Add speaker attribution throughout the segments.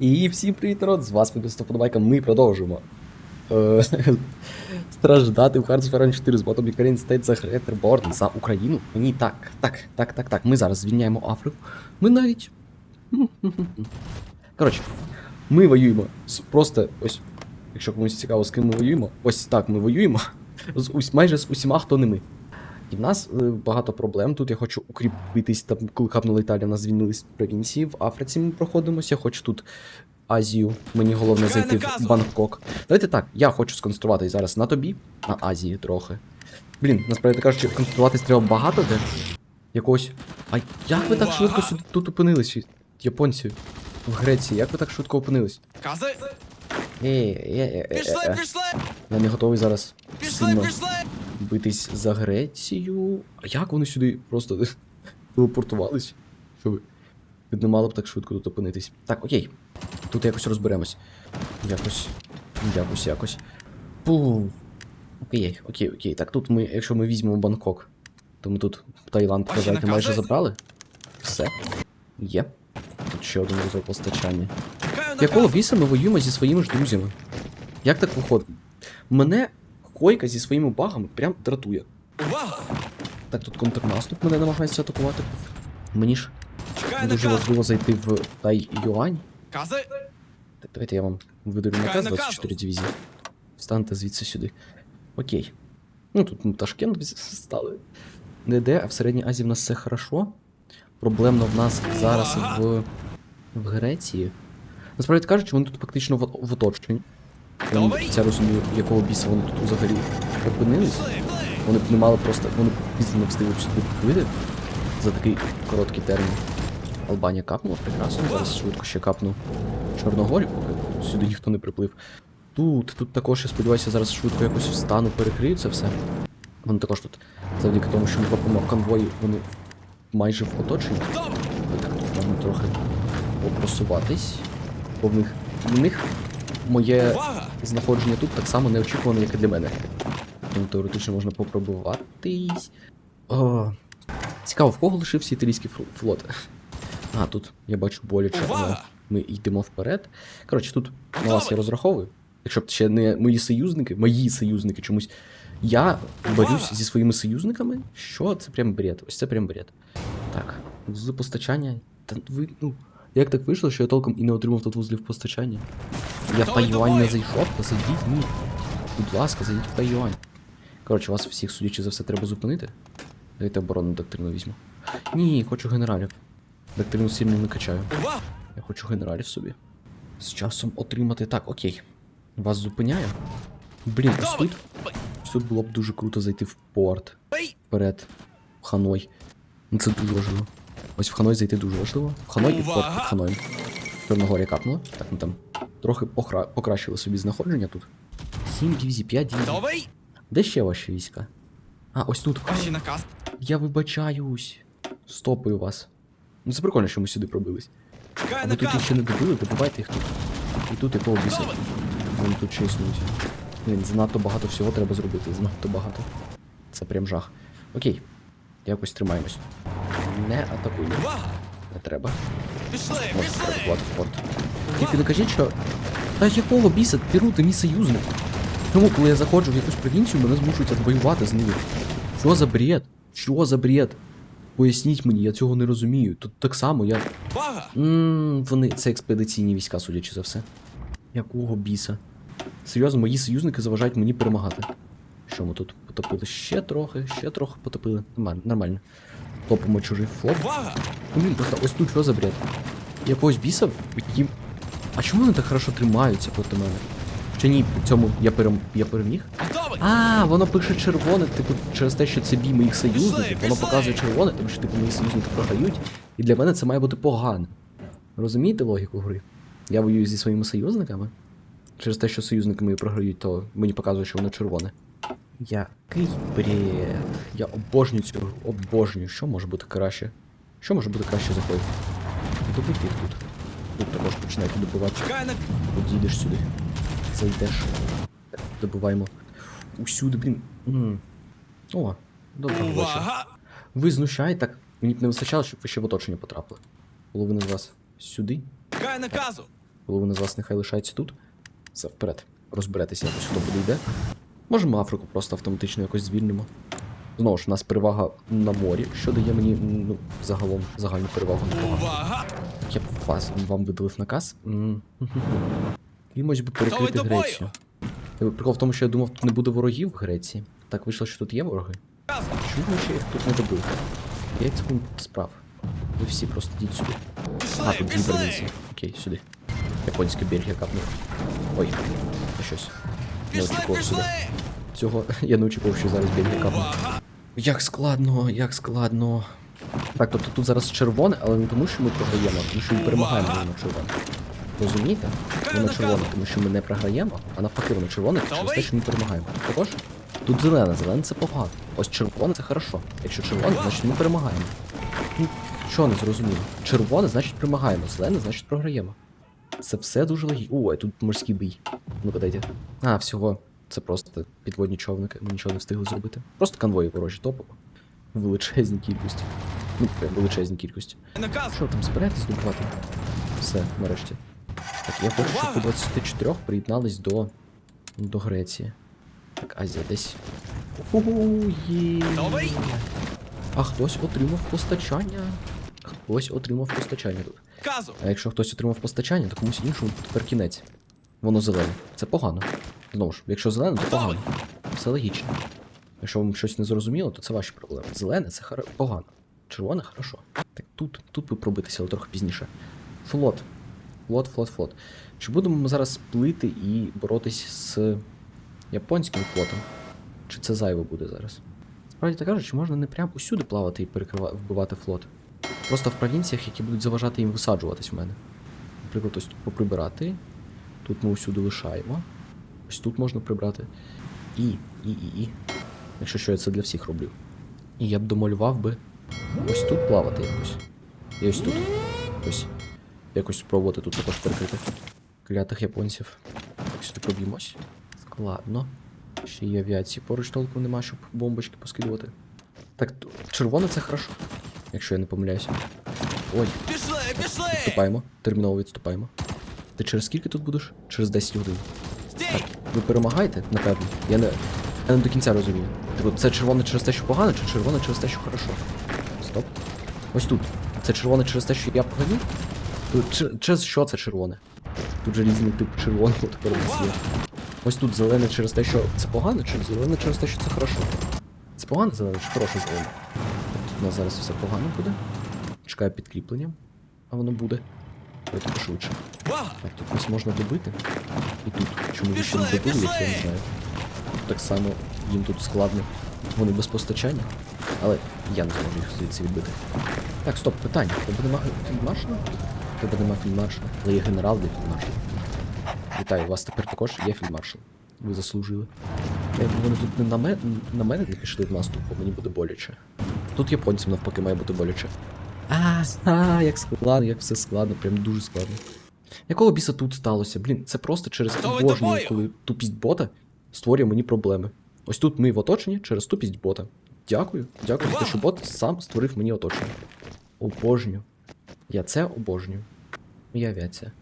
Speaker 1: І всім привіт, народ! З вас Подобайка. Ми продовжуємо е, страждати в Hearts of Iron 4 з ботом Ukraine State за Гретерборн за Україну. Ні, так, так, так, так, так. Ми зараз звільняємо Африку. Ми навіть. Коротше, ми воюємо просто ось. Якщо комусь цікаво, з ким ми воюємо, ось так ми воюємо. З майже з усіма, хто не ми. І в нас е, багато проблем. Тут я хочу укріпитись, там, коли капнула Італія, нас звільнили з провінції. В Африці ми проходимося. Я хочу тут Азію. Мені головне зайти в. Бангкок. Давайте так, я хочу сконцентруватись зараз на тобі, на Азії трохи. Блін, насправді кажучи, концентруватись треба багато де. Якогось. А як ви так швидко сюди тут опинились? Японці в Греції, як ви так швидко опинились?
Speaker 2: Кази!
Speaker 1: Е, е, е, е,
Speaker 2: Пішли,
Speaker 1: е. Я не готовий зараз
Speaker 2: Пішли, пішли!
Speaker 1: Битись за Грецію. А як вони сюди просто телепортувались? Що ви? Не мало б так швидко тут опинитись. Так, окей. Тут якось розберемось. Якось. Якось, якось. Пу. Окей, окей, окей. Так, тут ми, якщо ми візьмемо Бангкок, то ми тут Таїланд, вважаєте, майже забрали. Все. Є. Тут ще один вузол постачання. Якого біса ми воюємо зі своїми ж друзями? Як так виходить? Мене койка зі своїми багами прям дратує. Так, тут контрнаступ мене намагається атакувати. Мені ж дуже важливо зайти в Тай-Юань.
Speaker 2: Кази!
Speaker 1: Так, давайте я вам видаю наказ 24 дивізії. Встаньте звідси сюди. Окей. Ну тут ми Ташкент стали. Не де, а в Середній Азії в нас все хорошо. Проблемно в нас зараз в, в Греції. Насправді кажучи, вони тут фактично в, в оточенні. Я не розумію, якого біса вони тут взагалі
Speaker 2: пішли!
Speaker 1: Вони б не мали просто. Вони б пізно не встигли сюди вийти за такий короткий термін. Албанія капнула прекрасно. Зараз швидко ще капну Чорногорі, поки сюди ніхто не приплив. Тут, тут також, я сподіваюся, зараз швидко якось встану, перекрию це все. Вони також тут, завдяки тому, що ми топимо конвої, вони майже в оточенні. Так, тут можна трохи попросуватись. Бо в них, в них моє
Speaker 2: Увага!
Speaker 1: знаходження тут так само неочікуване, як і для мене. Тому теоретично можна попробуватись. О, цікаво, в кого лишився італійський фл- флот? А, тут я бачу боляче, але ми йдемо вперед. Коротше, тут на вас я розраховую. Якщо б ще не мої союзники, мої союзники чомусь. Я борюсь зі своїми союзниками. Що? Це прям бред. Ось це прям бред. Так, вузли постачання. Та ви, ну, як так вийшло, що я толком і не отримав тут вузлів постачання? Я в Тайюань не зайшов, то зайдіть, ні. Будь ласка, зайдіть в Тайюань. Коротше, вас всіх, судячи за все, треба зупинити. Давайте оборонну доктрину візьму. Ні, хочу генералів. Доктрину сильно не качаю. Я хочу генералів собі. З часом отримати. Так, окей. Вас зупиняє. Блін, ось тут. Тут було б дуже круто зайти в порт. Вперед. Ханой. Ну це дуже важливо. Ось в Ханой зайти дуже важливо. В Ханой і
Speaker 2: Увага!
Speaker 1: під Ханоєм. Чорногорія капнула. Так, ми там трохи похра... покращили собі знаходження тут. 7 дивізій, 5 дивізій. Де ще ваші війська? А, ось тут.
Speaker 2: Наказ!
Speaker 1: Я вибачаюсь. Стопаю вас. Ну це прикольно, що ми сюди пробились. А ви тут їх ще не добили, добивайте їх тут. І тут якого біса. Вони тут ще існують. Блін, занадто багато всього треба зробити, занадто багато. Це прям жах. Окей. Якось тримаємось. Не.
Speaker 2: Увага!
Speaker 1: Не треба.
Speaker 2: Пішли,
Speaker 1: Можете
Speaker 2: пішли!
Speaker 1: в порт. Тільки не кажіть, що. Та якого біса Перу ти мій союзник? Чому, коли я заходжу в якусь провінцію, мене змушують воювати з ними? Що за бред? Що за бред? Поясніть мені, я цього не розумію. Тут так само я. Ммм, вони це експедиційні війська, судячи за все. Якого біса? Серйозно, мої союзники заважають мені перемагати. Що ми тут потопили? Ще трохи, ще трохи потопили. Нормально, нормально. Топимо чужий флот. Блін, просто ось тут що за бред? Якогось біса, яким. А чому вони так хорошо тримаються проти мене? Чи ні, при цьому я, перем... я переміг? А, воно пише червоне, типу, через те, що це бій моїх союзників, воно показує червоне, тому що типу мої союзники програють. І для мене це має бути погано. Розумієте логіку гри? Я воюю зі своїми союзниками. Через те, що союзники мої програють, то мені показує, що воно червоне. Який бред. Я обожнюю цю гру, обожнюю. Що може бути краще? Що може бути краще за хой? Добити тут. Тут також починають добивати. Подійдеш сюди. Зайдеш. Добиваємо. Усюди, блін. М. О, добре.
Speaker 2: Увага!
Speaker 1: Ви знущаєте так. Мені б не вистачало, щоб ви ще в оточення потрапили. Половина з вас сюди,
Speaker 2: Чекаю наказу!
Speaker 1: Половина з вас нехай лишається тут. Все, вперед. Розберетеся якось, хто буде йде. Можемо Африку просто автоматично якось звільнимо. Знову ж, у нас перевага на морі, що дає мені ну, загалом загальну перевагу на! Я б вас, вам видалив наказ. М. Кимось би перекрити! Грецію. Е, Прикол в тому, що я думав, тут не буде ворогів в Греції. Так вийшло, що тут є вороги. Чому ще їх тут не добив? Я не справ. Ви всі просто йдіть сюди. А, тут дві! Окей, сюди. Японський берег я капнув. Ой, щось. Не очікував сюди. Цього я не очікував, що зараз берег я Як складно, як складно. Так, тобто тут зараз червоне, але не тому, що ми програємо, а тому що ми перемагаємо воно червоне. Розумієте? Воно червоне, тому що ми не програємо, а навпаки, воно червоне через те, що ми перемагаємо. Також тут зелене, зелене це погано. Ось червоне це хорошо. Якщо червоне, значить ми перемагаємо. Що не зрозуміло? Червоне, значить перемагаємо, зелене, значить програємо. Це все дуже логічно. Ой, тут морський бій. Ну, подайте. А, всього. Це просто підводні човники, ми нічого не встигли зробити. Просто конвої ворожі топово. Величезній кількості. Ну, прям величезній кількості.
Speaker 2: Наказ!
Speaker 1: Що там збираєтесь добувати? Все, нарешті. Так, я хочу, щоб по 24 приєднались до. до Греції. Так, Азія десь. Є. А хтось отримав постачання. Хтось отримав постачання тут.
Speaker 2: Казу!
Speaker 1: А якщо хтось отримав постачання, то комусь іншому тепер кінець. Воно зелене. Це погано. Знову ж, якщо зелене, то погано. Все логічно. Якщо вам щось не зрозуміло, то це ваші проблеми. Зелене це хар... погано. Червоне хорошо. Так тут, тут би пробитися, але трохи пізніше. Флот. Флот, флот, флот. Чи будемо ми зараз плити і боротись з японським флотом? Чи це зайве буде зараз? Справді так кажучи, можна не прям усюди плавати і перекрива... вбивати флот. Просто в провінціях, які будуть заважати їм висаджуватись в мене. Наприклад, ось тут поприбирати. Тут ми усюди лишаємо. Ось тут можна прибрати. І, і, і, і. Якщо що, я це для всіх роблю. І я б домалював би ось тут плавати якось. І ось тут. Ось. Якось спробувати тут також перекрити. Клятих японців. Так, сюди проб'ємось. Складно. Ще є авіації поруч толку нема, щоб бомбочки поскидувати. Так, червоне це хорошо. Якщо я не помиляюся. Ой,
Speaker 2: Пішли, пішли!
Speaker 1: відступаємо. Терміново відступаємо. Ти через скільки тут будеш? Через 10 годин.
Speaker 2: Стій!
Speaker 1: Ви перемагаєте, напевно. Я не, я не до кінця розумію. Типу, це червоне через те, що погано, чи червоне через те, що хорошо? Стоп. Ось тут. Це червоне через те, що я погано? Тут через що це червоне? Тут же різні типи червоного тепер є. Ось тут зелене через те, що це погано, чи зелене через те, що це хорошо. Це погано зелене, чи хороше зелене? У нас зараз все погано буде. Чекаю підкріплення. А воно буде. Давайте пошвидше. Так, тут нас можна добити. І тут. Чому ви ще не добили, їх я не знаю. Так само їм тут складно. Вони без постачання. Але я не зможу їх звідси відбити. Так, стоп, питання. Тебе нема фільдмаршала? В Тебе нема фільдмаршала. Але є генерал для фільдмаршала. Вітаю, у вас тепер також є фільдмаршал. Ви заслужили. Якби вони тут не на, ме... на мене не пішли в наступ, бо мені буде боляче. Тут японцям навпаки має бути боляче. А, а, як складно, як все складно, прям дуже складно. Якого біса тут сталося? Блін, це просто через обожнюю, коли тупість бота створює мені проблеми. Ось тут ми в оточенні через тупість бота. Дякую. Дякую за те, що бот сам створив мені оточення. Обожнюю. Я це обожнюю. Моя авіація.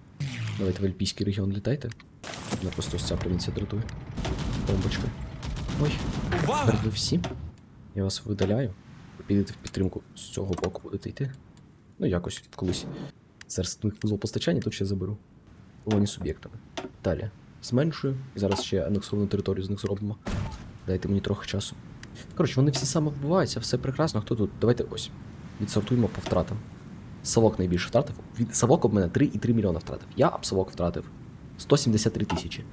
Speaker 1: Давайте в Альпійський регіон літайте. Мене просто ось ця провінція дратує. Бомбочка. Ой,
Speaker 2: Увага!
Speaker 1: ви всі. Я вас видаляю. Підете в підтримку з цього боку будете йти. Ну, якось колись. Зараз них вузол постачання тут ще заберу. Колоні суб'єктами. Далі. Зменшую. І зараз ще анексовану територію з них зробимо. Дайте мені трохи часу. Коротше, вони всі самовбиваються, все прекрасно. Хто тут? Давайте ось. Відсортуємо по втратам. Савок найбільше втратив. Від Савок об мене 3,3 мільйона втратив. Я Апсавок втратив 173 тисячі.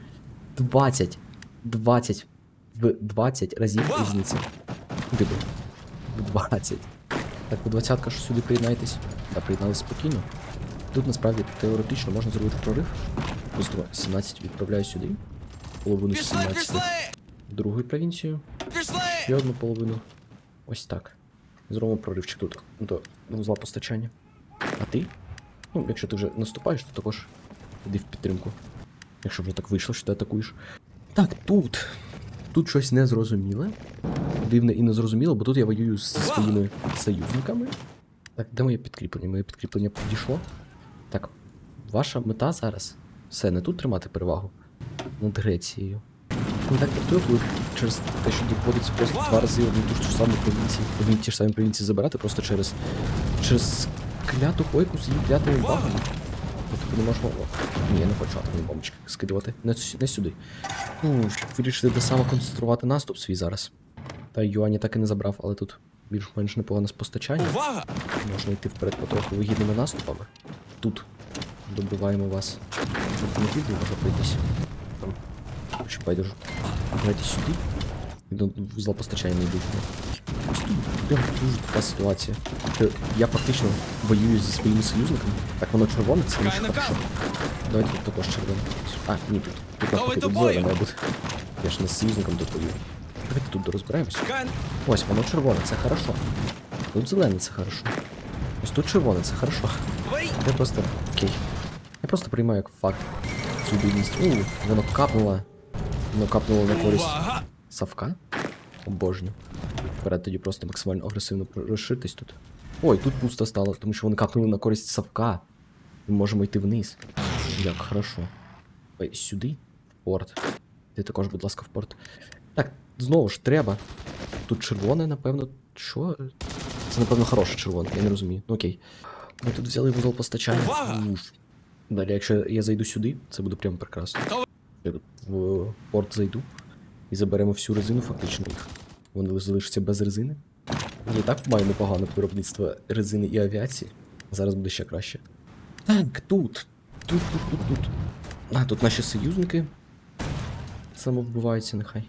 Speaker 1: 20. 20. В 20 разів
Speaker 2: Вау!
Speaker 1: різниця. Типу. В 20. Так, по 20 що сюди приєднайтесь. Та приєднались спокійно. Тут насправді теоретично можна зробити прорив. Просто 17 відправляю сюди. Половину 17 другу провінцію. Ще одну половину. Ось так. Зробимо проривчик тут до вузла постачання. А ти? Ну, якщо ти вже наступаєш, то також йди в підтримку. Якщо вже так вийшло, що ти атакуєш. Так, тут. Тут щось незрозуміле. Дивне і незрозуміле, бо тут я воюю зі своїми союзниками. Так, де моє підкріплення? Моє підкріплення підійшло. Так, ваша мета зараз Все, не тут тримати перевагу. Над Грецією. Не так трактую, коли через те, що доводиться просто два рази одну ту ж саму провінцію, одні ті ж самі провінції забирати, просто через. через кляту койку з її клятими багами. Не можна. Ні, я не хочу атомні бомбочки скидувати. Не, не сюди. Ну, щоб вирішити де саме концентрувати наступ свій зараз. Та Юані так і не забрав, але тут більш-менш непогане спостачання.
Speaker 2: Увага!
Speaker 1: Можна йти вперед по трохи вигідними наступами. Тут добиваємо вас. Тут не тільки може пройтись. Там. Ще байдуже. Давайте сюди. І до не йдуть. Прям дуже така ситуація. Що я фактично воюю зі своїми союзниками. Так воно червоне, це не хорошо. Давайте тут також червоне. А, ні, тут. Тут навпаки, тут
Speaker 2: бою.
Speaker 1: зелена має бути. Я ж не з союзником тут воюю. Давайте тут розбираємось. Ось воно червоне, це хорошо. Тут зелене, це хорошо. Ось тут червоне, це хорошо. Я просто. Окей. Я просто приймаю як факт цю бідність. У, воно капнуло. Воно капнуло на користь Савка. Обожню. Вперед тоді просто максимально агресивно розширитись тут. Ой, тут пусто стало, тому що вони капнули на користь Савка. Ми можемо йти вниз. Як хорошо. Ой, сюди? Порт. Ти також, будь ласка, в порт. Так, знову ж треба. Тут червоне, напевно. Що? Це, напевно, хороше червоне, я не розумію. Ну окей. Ми тут взяли вузол постачання. Уф. Далі, якщо я зайду сюди, це буде прямо прекрасно. Я тут в порт зайду і заберемо всю резину, фактично їх. Вони залишаться без резини. Я і так маю непогане виробництво резини і авіації. Зараз буде ще краще. Так, тут. Тут, тут, тут, тут. А, тут наші союзники. Самовбиваються, нехай.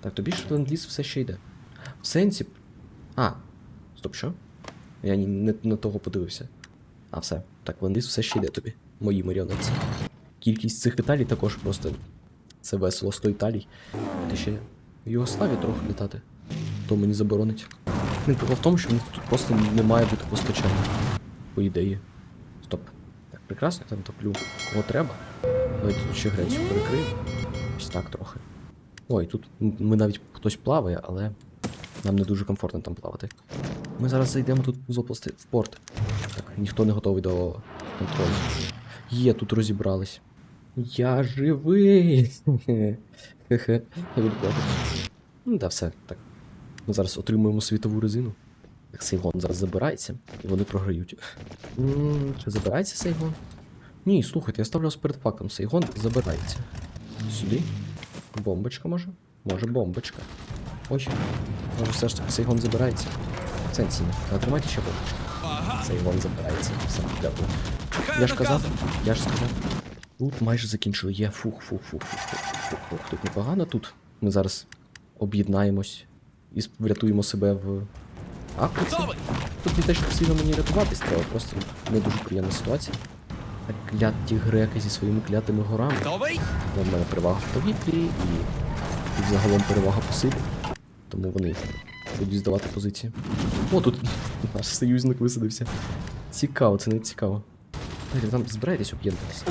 Speaker 1: Так, тобі ж ленд-ліз все ще йде. В сенсі. А. Стоп, що? Я ні- не на того подивився. А, все. Так, ленд-ліз все ще йде тобі. Мої маріонетці. Кількість цих Італій також просто. Це весело 100 Італій. Ти ще в Югославії трохи літати. То мені заборонить. Ну, Прикол в тому, що в них тут просто не має бути постачання. По ідеї. Стоп. Так, прекрасно, я там топлю кого треба. Давайте тут ще Грецію перекриємо. Ось так трохи. Ой, тут ми навіть хтось плаває, але нам не дуже комфортно там плавати. Ми зараз зайдемо тут в зопласти в порт. Так, ніхто не готовий до контролю. Є, тут розібрались. Я живий. Хе-хе. Я буду плакати. Ну, да, все, так. Ми зараз отримуємо світову резину. Так, Сейгон зараз забирається, і вони програють. Чи забирається Сейгон? Ні, слухайте, я ставлю вас перед фактом. Сейгон забирається. Сюди. Бомбочка може? Може бомбочка. Ой. Може все ж таки Сейгон забирається. Сенсі не. Тримайте ще бомбочку. Сейгон забирається. Все, дякую. Я ж казав, я ж сказав. Тут майже закінчили. Є фух, фух, фух, фух, фух, фух, фух. Тут непогано тут. Ми зараз об'єднаємось і врятуємо себе в Африці. Тут не те, що сильно мені рятуватись треба, просто не дуже приємна ситуація. Так кляті греки зі своїми клятими горами. Ну, В мене перевага в повітрі і, і загалом перевага по силі. Тому вони будуть здавати позиції. О, тут наш союзник висадився. Цікаво, це не цікаво. Давайте там збирайтесь об'єднатися.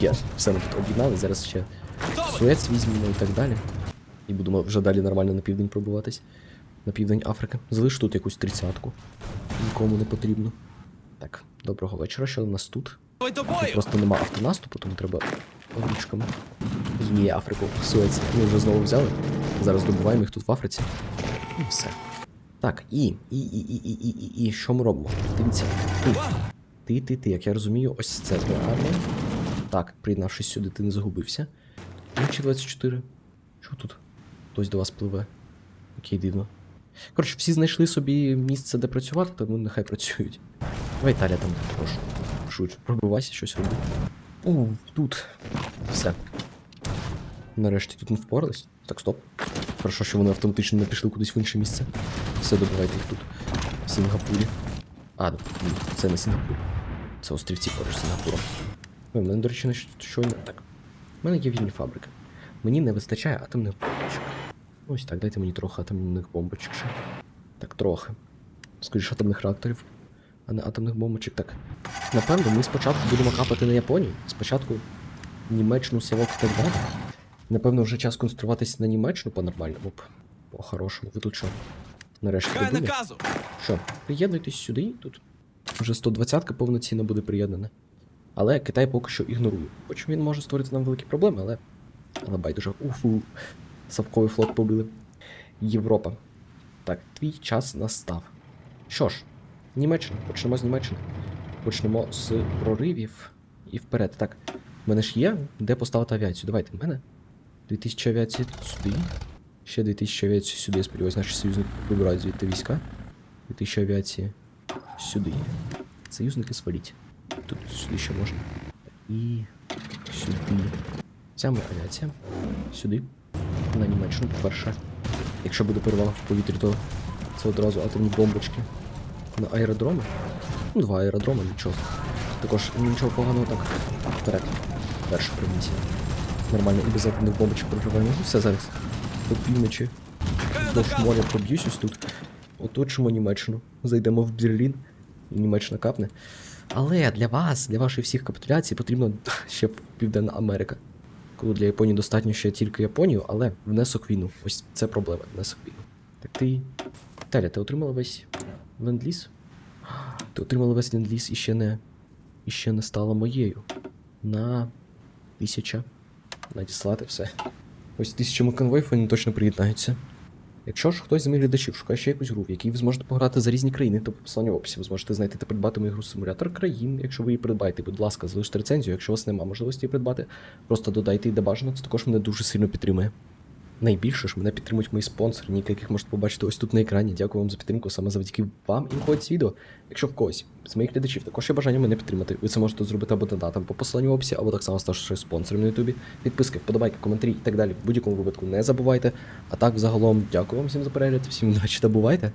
Speaker 1: Є, все ми тут об'єднали, зараз ще
Speaker 2: Готовий!
Speaker 1: Суец візьмемо і так далі. І будемо вже далі нормально на південь пробуватись. На південь Африки. Залиш тут якусь тридцятку. Нікому не потрібно. Так, доброго вечора. Що у нас тут? Тут просто нема автонаступу, тому треба ручками. Є Африку, Суець. Ми вже знову взяли. Зараз добуваємо їх тут в Африці. І все. Так, і, і, і, і, і, і, і, і, що ми робимо? Дивіться. Ти, ти, ти, ти, як я розумію, ось це твоя армія. Так, приєднавшись сюди, ти не загубився. Інші 24. Що тут? Хтось до вас пливе. Окей, дивно. Коротше, всі знайшли собі місце, де працювати, тому нехай працюють. Давай Італія там також. Шуть, пробивайся, щось роби. О, тут. Все. Нарешті тут не впорались. Так, стоп. Хорошо, що вони автоматично не пішли кудись в інше місце. Все, добивайте їх тут. В Сінгапурі. А, ні, це не Сінгапур. Це острівці поруч Сінгапуром. Ой, мене, до речі, щойно. Так. У мене є вільні фабрики. Мені не вистачає атомних бомбочок. Ось так, дайте мені трохи атомних бомбочок ще. Так, трохи. Скоріше атомних реакторів, а не атомних бомбочок. Так. Напевно, ми спочатку будемо капати на Японію. Спочатку Німеччину, Савок і так далі. Напевно, вже час концентруватися на Німеччину по-нормальному. По-хорошому. Ви тут що? Нарешті
Speaker 2: наказу!
Speaker 1: Що, приєднуйтесь сюди, тут. Вже 120-ка повноцінно буде приєднана. Але Китай поки що ігнорує. Хоч він може створити нам великі проблеми, але. Але байдуже. Уфу. Савковий флот побили. Європа. Так, твій час настав. Що ж, Німеччина. Почнемо з Німеччини. Почнемо з проривів і вперед. Так, в мене ж є де поставити авіацію. Давайте, в мене 2000 авіації сюди. Ще 2000 авіації сюди, я сподіваюся, наші союзники вибирають звідти війська. 2000 авіації сюди. Союзники сваліть. Тут сюди ще можна. І сюди. Ця авіація. Сюди. На Німеччину, по-перше. Якщо буде перевага в повітрі, то це одразу атомні бомбочки. На аеродроми. Ну, два аеродроми, нічого. Також нічого поганого так. Вперед. Перша провінція. Нормально і без атомних бомбочок проживаємо. Ну все зараз. До півночі. Вздовж моря проб'юсь ось тут. Оточимо Німеччину. Зайдемо в Берлін. І Німеччина капне. Але для вас, для вашої всіх капітуляцій потрібно ще Південна Америка. Коли для Японії достатньо ще тільки Японію, але внесок війну. Ось це проблема, внесок війну. Так ти. Таля, ти отримала весь ленд-ліз? Ти отримала весь ленд-ліз і ще не. І ще не стала моєю. На тисяча. Надіслати все. Ось тисячами конвоїв вони точно приєднаються. Якщо ж хтось з моїх глядачів шукає ще якусь гру, в якій ви зможете пограти за різні країни, то по в описі ви зможете знайти та придбати мою гру симулятор країн. Якщо ви її придбаєте, будь ласка, залиште рецензію. Якщо у вас немає можливості її придбати, просто додайте її де бажано, це також мене дуже сильно підтримує. Найбільше ж мене підтримують мої спонсори, ніки яких можете побачити ось тут на екрані. Дякую вам за підтримку. Саме завдяки вам і виходить відео. Якщо в когось з моїх глядачів також є бажання мене підтримати, ви це можете зробити або донатом по посиланню в описі, або так само ставши спонсором на Ютубі. Підписки, вподобайки, коментарі і так далі. В будь-якому випадку не забувайте. А так, загалом, дякую вам всім за перегляд, всім удачі та бувайте!